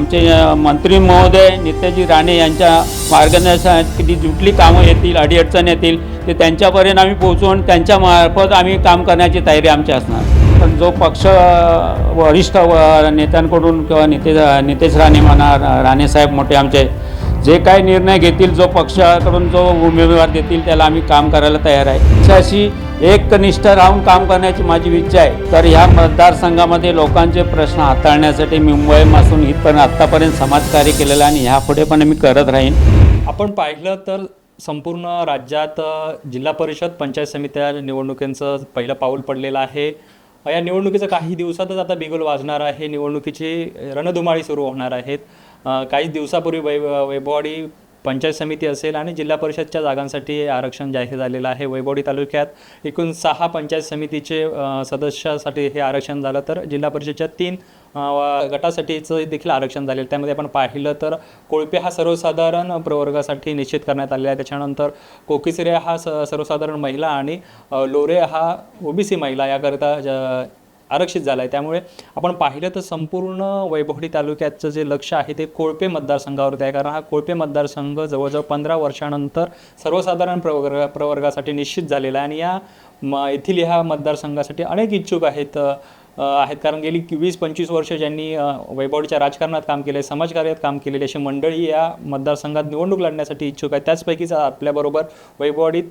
आमचे मंत्री महोदय नित्याजी राणे यांच्या मार्गदर्शनात किती जुटली कामं येतील अडीअडचण येतील ते त्यांच्यापर्यंत आम्ही पोहोचवून त्यांच्या मार्फत आम्ही काम करण्याची तयारी आमची असणार. पण जो पक्ष वरिष्ठ व नेत्यांकडून किंवा नितेश नितेश राणे म्हणा राणेसाहेब मोठे आमचे जे काही निर्णय घेतील जो पक्षाकडून जो उमेदवार देतील त्याला आम्ही काम करायला तयार आहे. अशी एकनिष्ठ राहून काम करण्याची माझी इच्छा आहे. तर ह्या मतदारसंघामध्ये लोकांचे प्रश्न हाताळण्यासाठी मुंबईपासून इथपर्यंत आत्तापर्यंत समाजकार्य केलेलं आहे आणि ह्यापुढे पण मी करत राहीन. आपण पाहिलं तर संपूर्ण राज्यात जिल्हा परिषद पंचायत समित्या निवडणुकींचं पहिलं पाऊल पडलेलं आहे. या निवडणुकीचं काही दिवसातच आता बिगुल वाजणार आहे. निवडणुकीची रणधुमाळी सुरू होणार आहेत. काही दिवसापूर्वी वै वैभववाडी पंचायत समिती असेल आणि जिल्हा परिषदच्या जागांसाठी आरक्षण जाहीर झालेलं आहे. वैभवडी तालुक्यात एकूण सहा पंचायत समितीचे सदस्यासाठी हे आरक्षण झालं. तर जिल्हा परिषदच्या तीन गटासाठीचं देखील आरक्षण झालेलं. त्यामध्ये आपण पाहिलं तर कोळपे हा सर्वसाधारण प्रवर्गासाठी निश्चित करण्यात आलेला आहे. त्याच्यानंतर कोकिसरे हा स सर्वसाधारण महिला आणि लोरे हा ओबीसी महिला याकरिता ज- आरक्षित झाला आहे त्यामुळे आपण पाहिलं तर संपूर्ण वैभवडी तालुक्याचं जे लक्ष आहे ते कोळपे मतदारसंघावरती आहे. कारण हा कोळपे मतदारसंघ जवळजवळ पंधरा वर्षानंतर सर्वसाधारण प्रवर्ग प्रवर्गासाठी निश्चित झालेला आहे. आणि या म येथील ह्या मतदारसंघासाठी अनेक इच्छुक आहेत आहेत. कारण गेली वीस पंचवीस वर्ष ज्यांनी वैभवडीच्या राजकारणात काम केले समाजकार्यात काम केलेले अशी मंडळी या मतदारसंघात निवडणूक लढण्यासाठी इच्छुक आहेत. त्याचपैकीच आपल्याबरोबर वैभवडीत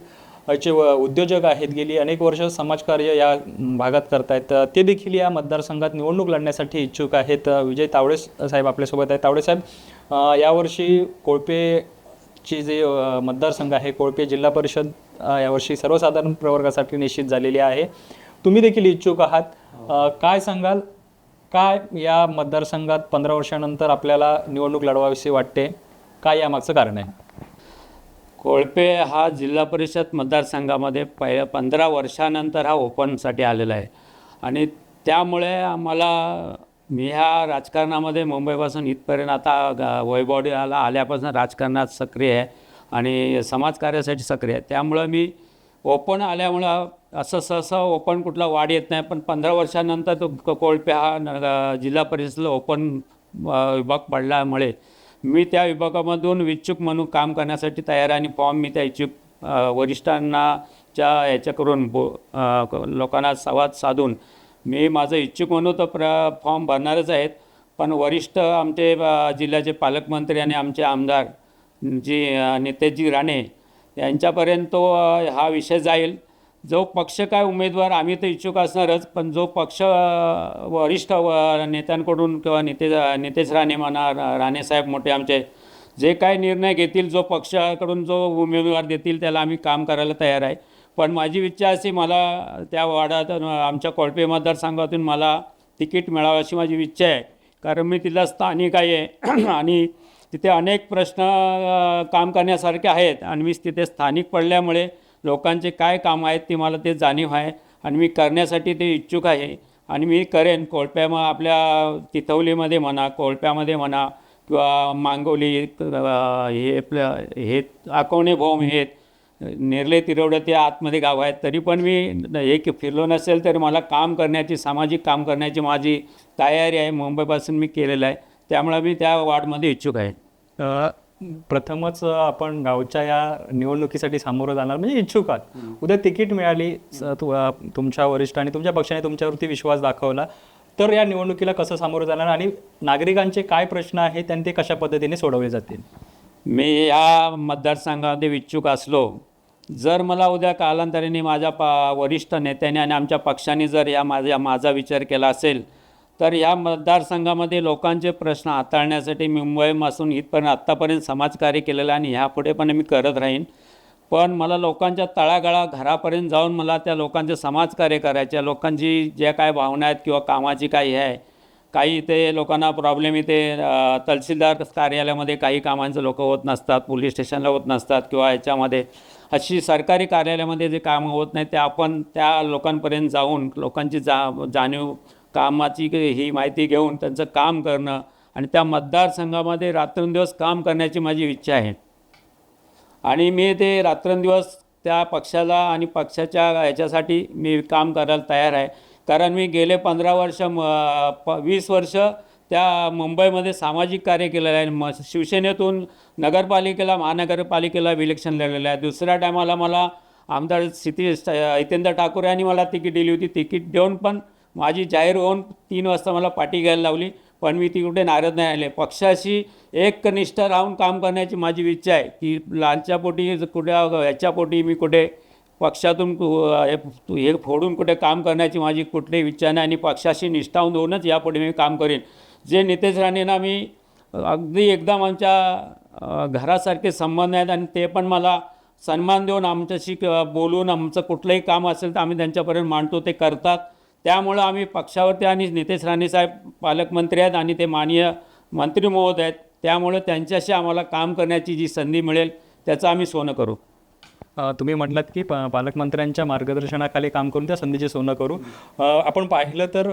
चे व- उद्योजक आहेत गेली अनेक वर्ष समाजकार्य या भागात करतायत. ते देखील या मतदारसंघात निवडणूक लढण्यासाठी इच्छुक आहेत. विजय तावडे साहेब आपल्यासोबत आहेत. तावडे साहेब यावर्षी कोळपेची जे मतदारसंघ आहे कोळपे जिल्हा परिषद यावर्षी सर्वसाधारण प्रवर्गासाठी निश्चित झालेली आहे. तुम्ही देखील इच्छुक आहात. काय सांगाल? काय या मतदारसंघात पंधरा वर्षानंतर आपल्याला निवडणूक लढवावीशी वाटते? काय यामागचं कारण आहे? कोळपे हा जिल्हा परिषद मतदारसंघामध्ये पहि पंधरा वर्षानंतर हा ओपनसाठी आलेला आहे. आणि त्यामुळे आम्हाला मी ह्या राजकारणामध्ये मुंबईपासून इथपर्यंत आता ग- वैभवडीला आल्यापासून राजकारणात सक्रिय आहे आणि समाजकार्यासाठी सक्रिय आहे. त्यामुळं मी ओपन आल्यामुळं असं सहसा ओपन कुठला वाढ येत नाही. पण पंधरा वर्षानंतर तो क- कोळपे हा न- जिल्हा परिषदेला ओपन विभाग पडल्यामुळे मी त्या विभागामधून इच्छुक म्हणून काम करण्यासाठी तयार आहे आणि फॉर्म मी त्या इच्छुक वरिष्ठांनाच्या वरिष्ठांना च्या ह्याच्या करून बो लोकांना संवाद साधून मी माझं इच्छुक म्हणून तर प्र फॉर्म भरणारच आहेत. पण वरिष्ठ आमचे जिल्ह्याचे पालकमंत्री आणि आमचे आमदार जी नेतेजी राणे यांच्यापर्यंत तो हा विषय जाईल. जो पक्ष काय उमेदवार आम्ही तर इच्छुक असणारच पण जो पक्ष वरिष्ठ व नेत्यांकडून किंवा नितेश नितेश राणे म्हणा राणेसाहेब मोठे आमचे जे काय निर्णय घेतील जो पक्षाकडून जो उमेदवार देतील त्याला आम्ही काम करायला तयार आहे. पण माझी इच्छा अशी मला त्या वार्डात आमच्या कोळपे मतदारसंघातून मला तिकीट मिळावं अशी माझी इच्छा आहे. कारण मी तिथला स्थानिक आहे आणि तिथे अनेक प्रश्न काम करण्यासारखे आहेत आणि मी तिथे स्थानिक पडल्यामुळे लोकांचे काय काम आहेत ते मला ते जाणीव आहे आणि मी करण्यासाठी ते इच्छुक आहे. आणि मी करेन कोळप्या मग आपल्या तिथवलीमध्ये म्हणा कोळप्यामध्ये म्हणा किंवा मांगोली हे आपलं हे अकोणे भोम हे नेरले तिरवडे ते आतमध्ये गाव आहेत. तरी पण मी हे फिरलो नसेल तर मला काम करण्याची सामाजिक काम करण्याची माझी तयारी आहे. मुंबईपासून मी केलेलं आहे. त्यामुळे मी त्या वार्डमध्ये इच्छुक आहे. प्रथमच आपण गावच्या या निवडणुकीसाठी सामोरं जाणार म्हणजे इच्छुक आहात. उद्या तिकीट मिळाली स- तु- अ, तुमच्या वरिष्ठांनी तुमच्या पक्षाने तुमच्यावरती विश्वास दाखवला तर या निवडणुकीला कसं सामोरं जाणार आणि नागरिकांचे काय प्रश्न आहेत त्यांनी ते कशा पद्धतीने सोडवले जातील? मी या मतदारसंघामध्ये इच्छुक असलो जर मला उद्या कालांतराने माझ्या पा वरिष्ठ नेत्याने आणि आमच्या पक्षाने जर या माझ्या माझा विचार केला असेल तर या मतदारसंघामध्ये लोकांचे प्रश्न हाताळण्यासाठी मुंबईपासून इथपर्यंत आत्तापर्यंत समाजकार्य केलेलं आहे आणि ह्यापुढे पण मी करत राहीन. पण मला लोकांच्या तळागाळा घरापर्यंत जाऊन मला त्या लोकांचे समाजकार्य करायच्या लोकांची ज्या काय भावना आहेत किंवा कामाची काही आहे काही इथे लोकांना प्रॉब्लेम इथे तहसीलदार कार्यालयामध्ये काही कामांचं लोक होत नसतात पोलीस स्टेशनला होत नसतात किंवा याच्यामध्ये अशी सरकारी कार्यालयामध्ये जे कामं होत नाही ते आपण त्या लोकांपर्यंत जाऊन लोकांची जा जाणीव कामाची ही माहिती घेऊन त्यांचं काम करणं आणि त्या मतदारसंघामध्ये रात्रंदिवस काम करण्याची माझी इच्छा आहे. आणि मी ते रात्रंदिवस त्या पक्षाला आणि पक्षाच्या ह्याच्यासाठी मी काम करायला तयार आहे. कारण मी गेले पंधरा वर्ष म प वीस वर्ष त्या मुंबईमध्ये सामाजिक कार्य केलेलं आहे. म शिवसेनेतून नगरपालिकेला महानगरपालिकेला इलेक्शन लढलेलं आहे. दुसऱ्या टायमाला मला आमदार सिती हितेंद्र ठाकूर यांनी मला तिकीट दिली होती. तिकीट देऊन पण माझी जाहीर होऊन तीन वाजता मला पाठी घ्यायला लावली पण मी ती कुठे नाराज नाही आले. पक्षाशी एकनिष्ठ राहून काम करण्याची माझी इच्छा आहे. की लालच्या पोटी कुठे ह्याच्या पोटी मी कुठे पक्षातून हे हे फोडून कुठे काम करण्याची माझी कुठलीही इच्छा नाही आणि पक्षाशी निष्ठावून होऊनच यापुढे मी काम करेन. जे नितेश राणेंना मी अगदी एकदम आमच्या घरासारखे संबंध आहेत आणि ते पण मला सन्मान देऊन आमच्याशी बोलून आमचं कुठलंही काम असेल तर आम्ही त्यांच्यापर्यंत मांडतो. ते करतात. त्यामुळं आम्ही पक्षावरती आणि नितेश राणेसाहेब पालकमंत्री आहेत आणि ते माननीय मंत्री महोदय आहेत. त्यामुळं त्यांच्याशी आम्हाला काम करण्याची जी संधी मिळेल त्याचं आम्ही सोनं करू. तुम्ही म्हटलात की प पालकमंत्र्यांच्या मार्गदर्शनाखाली काम करून त्या संधीचे सोनं करू. आपण पाहिलं तर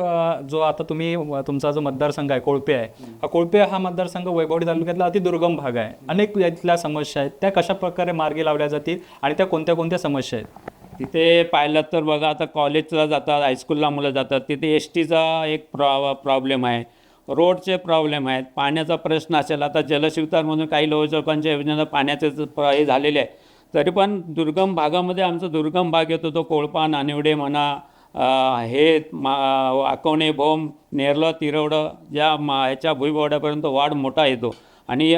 जो आता तुम्ही तुमचा जो मतदारसंघ आहे कोळपे आहे. हा कोळपे हा मतदारसंघ वैभवडी तालुक्यातला अतिदुर्गम भाग आहे. अनेक यातल्या समस्या आहेत. त्या कशा प्रकारे मार्गी लावल्या जातील आणि त्या कोणत्या कोणत्या समस्या आहेत? तिथे पाहिलं तर बघा आता कॉलेजला जातात हायस्कूलला मुलं जातात तिथे एस टीचा एक प्रॉ प्रॉब्लेम आहे. रोडचे प्रॉब्लेम आहेत. पाण्याचा प्रश्न असेल आता जलशिवतार म्हणून काही लोकांच्या योजना पाण्याचे हे झालेले आहे. तरी पण दुर्गम भागामध्ये आमचा दुर्गम भाग येतो तो कोळपा नानिवडे म्हणा हे मा आकवणे भोम नेरलं तिरवडं ज्या मा ह्याच्या भुईबोड्यापर्यंत वाढ मोठा येतो. आणि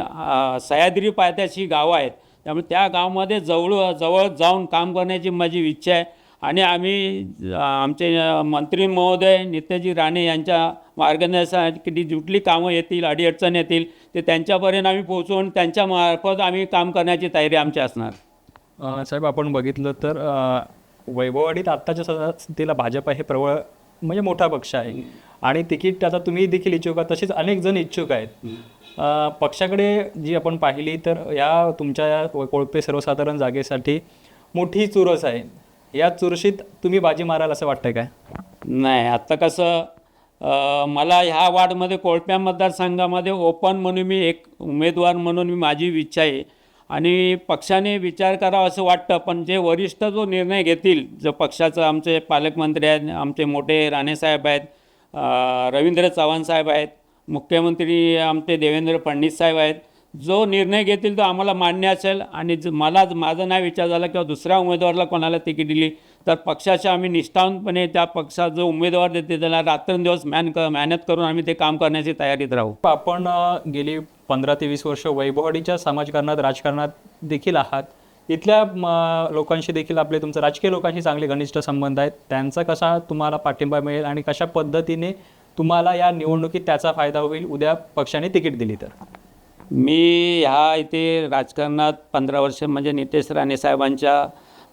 सह्याद्री पायथ्याशी गावं आहेत. त्यामुळे त्या गावामध्ये जवळ जवळ जाऊन काम करण्याची माझी इच्छा आहे. आणि आम्ही आमचे मंत्री महोदय नित्यजी राणे यांच्या मार्गदर्शनासाठी जुटली कामं येतील अडीअडचण येतील ते त्यांच्यापर्यंत आम्ही पोहोचवून त्यांच्या मार्फत आम्ही काम करण्याची तयारी आमची असणार. साहेब आपण बघितलं तर वैभववाडीत आत्ताच्या स्थितीला भाजप हे प्रबळ म्हणजे मोठा पक्ष आहे. आणि तिकीट आता तुम्ही देखील इच्छुक आहात. तसेच अनेक जण इच्छुक आहेत. पक्षाकडे जी आपण पाहिली तर या तुमच्या या कोळपे सर्वसाधारण जागेसाठी मोठी चुरस आहे. या चुरशीत तुम्ही बाजी माराल असं वाटतंय काय? नाही आत्ता कसं मला ह्या वार्डमध्ये कोळप्या मतदारसंघामध्ये ओपन म्हणून मी एक उमेदवार म्हणून मी माझी इच्छा आहे. आणि पक्षाने विचार करावा असं वाटतं पण जे वरिष्ठ जो निर्णय घेतील जो पक्षाचं आमचे पालकमंत्री आहेत आमचे मोठे राणेसाहेब आहेत रवींद्र चव्हाण साहेब आहेत मुख्यमंत्री आमचे देवेंद्र फडणवीस साहेब आहेत जो निर्णय घेतील तो आम्हाला मान्य असेल आणि ज- मला माझं नाही विचार झाला किंवा दुसऱ्या उमेदवाराला कोणाला तिकीट दिली तर पक्षाच्या आम्ही निष्ठावंतपणे त्या पक्षात जो उमेदवार देते त्याला रात्रंदिवस मॅन क मेहनत करून आम्ही ते काम करण्याची तयारीत राहू. आपण गेली पंधरा ते वीस वर्ष वैभवाडीच्या समाजकारणात राजकारणात देखील आहात. इथल्या लोकांशी देखील आपले तुमचं राजकीय लोकांशी चांगले घनिष्ठ संबंध आहेत. त्यांचा कसा तुम्हाला पाठिंबा मिळेल आणि कशा पद्धतीने तुम्हाला या निवडणुकीत त्याचा फायदा होईल? उद्या पक्षाने तिकीट दिली तर. मी ह्या इथे राजकारणात पंधरा वर्ष म्हणजे नितेश राणे साहेबांच्या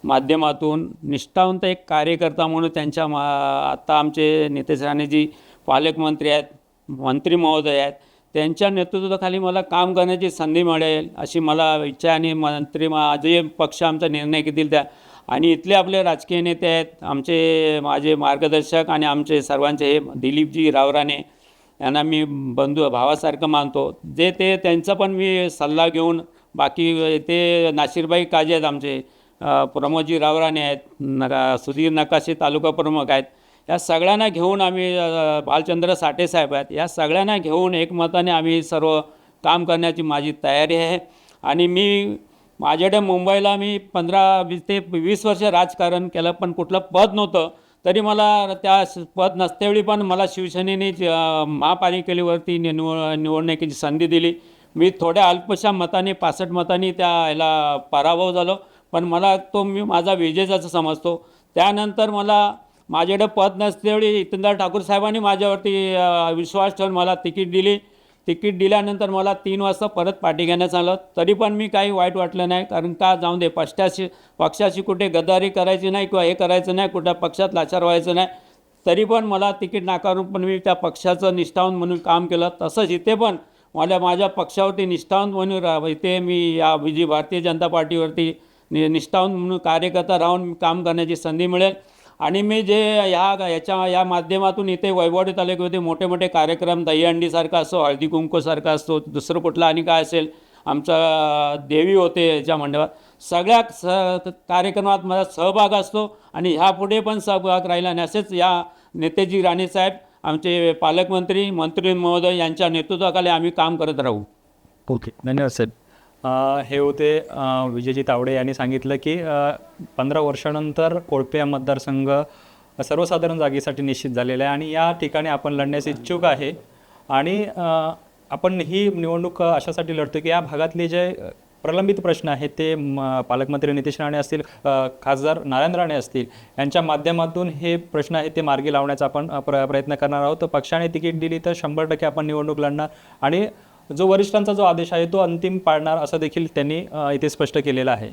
माध्यमातून निष्ठावंत एक कार्यकर्ता म्हणून त्यांच्या मा आत्ता आमचे नितेश राणेजी पालकमंत्री आहेत मंत्री महोदय आहेत त्यांच्या नेतृत्वाखाली मला काम करण्याची संधी मिळेल अशी मला इच्छा आणि मंत्री मा जे पक्ष आमचा निर्णय घेतील त्या. आणि इथले आपले राजकीय नेते आहेत आमचे माझे मार्गदर्शक आणि आमचे सर्वांचे हे दिलीपजी रावराणे यांना मी बंधू भावासारखं मानतो. जे ते त्यांचा पण मी सल्ला घेऊन बाकी ते नाशिरबाई काजे आहेत आमचे प्रमोदजी रावराणे आहेत नका सुधीर नकाशे तालुका प्रमुख आहेत. या सगळ्यांना घेऊन आम्ही बालचंद्र साठेसाहेब साठे साहेब आहेत. या सगळ्यांना घेऊन एकमताने आम्ही सर्व काम करण्याची माझी तयारी आहे. आणि मी माझ्याकडे मुंबईला मी पंधरा वीस ते वीस वर्ष राजकारण केलं पण कुठलं पद नव्हतं. तरी मला त्या पद नसतेवेळी पण मला शिवसेनेने महापालिकेवरती निवड निवडण्याची संधी दिली. मी थोड्या अल्पशा मताने पासष्ट मतांनी त्या याला पराभव झालो. पण मला तो मी माझा विजयच समजतो. त्यानंतर मला माझ्याकडे पद नसतेवेळी इतनदार ठाकूर साहेबांनी माझ्यावरती विश्वास ठेवून मला तिकीट दिली. तिकीट दिल्यानंतर मला तीन वाजता परत पाठी घेण्यात आलं. तरी पण मी काही वाईट वाटलं नाही कारण का जाऊन दे पक्षाशी पक्षाशी कुठे गद्दारी करायची नाही किंवा हे करायचं नाही कुठं पक्षात लाचार व्हायचं नाही. तरी पण मला तिकीट नाकारून पण मी त्या पक्षाचं निष्ठावंत म्हणून काम केलं. तसंच इथे पण मला माझ्या पक्षावरती निष्ठावंत म्हणून रा इथे मी या जी भारतीय जनता पार्टीवरती नि निष्ठावंत म्हणून कार्यकर्ता राहून काम करण्याची संधी मिळेल. आणि मी जे ह्या याच्या या माध्यमातून इथे वैभवडी तालुक्यामध्ये मोठे मोठे कार्यक्रम दहीहंडीसारखा असतो हळदी कुंकूसारखा असतो दुसरं कुठलं आणि काय असेल आमचा देवी होते याच्या मंडळात. सगळ्या स कार्यक्रमात माझा सहभाग असतो आणि ह्यापुढे पण सहभाग राहिला आणि असेच या नेतेजी राणेसाहेब आमचे पालकमंत्री मंत्री महोदय यांच्या नेतृत्वाखाली आम्ही काम करत राहू. ओके. धन्यवाद साहेब. हे होते विजयजी तावडे यांनी सांगितलं की पंधरा वर्षानंतर कोळपे मतदारसंघ सर्वसाधारण जागेसाठी निश्चित झालेला आहे आणि या ठिकाणी आपण लढण्यास इच्छुक आहे. आणि आपण ही निवडणूक अशासाठी लढतो की या भागातले जे प्रलंबित प्रश्न आहेत ते म, पालकमंत्री नितीश राणे असतील खासदार नारायण राणे असतील यांच्या माध्यमातून हे प्रश्न आहेत ते मार्गी लावण्याचा आपण प्र प्रयत्न करणार आहोत. पक्षाने तिकीट दिली तर शंभर टक्के आपण निवडणूक लढणार आणि जो वरिष्ठांचा जो आदेश आहे तो अंतिम पाळणार असं देखील त्यांनी इथे स्पष्ट केलेलं आहे.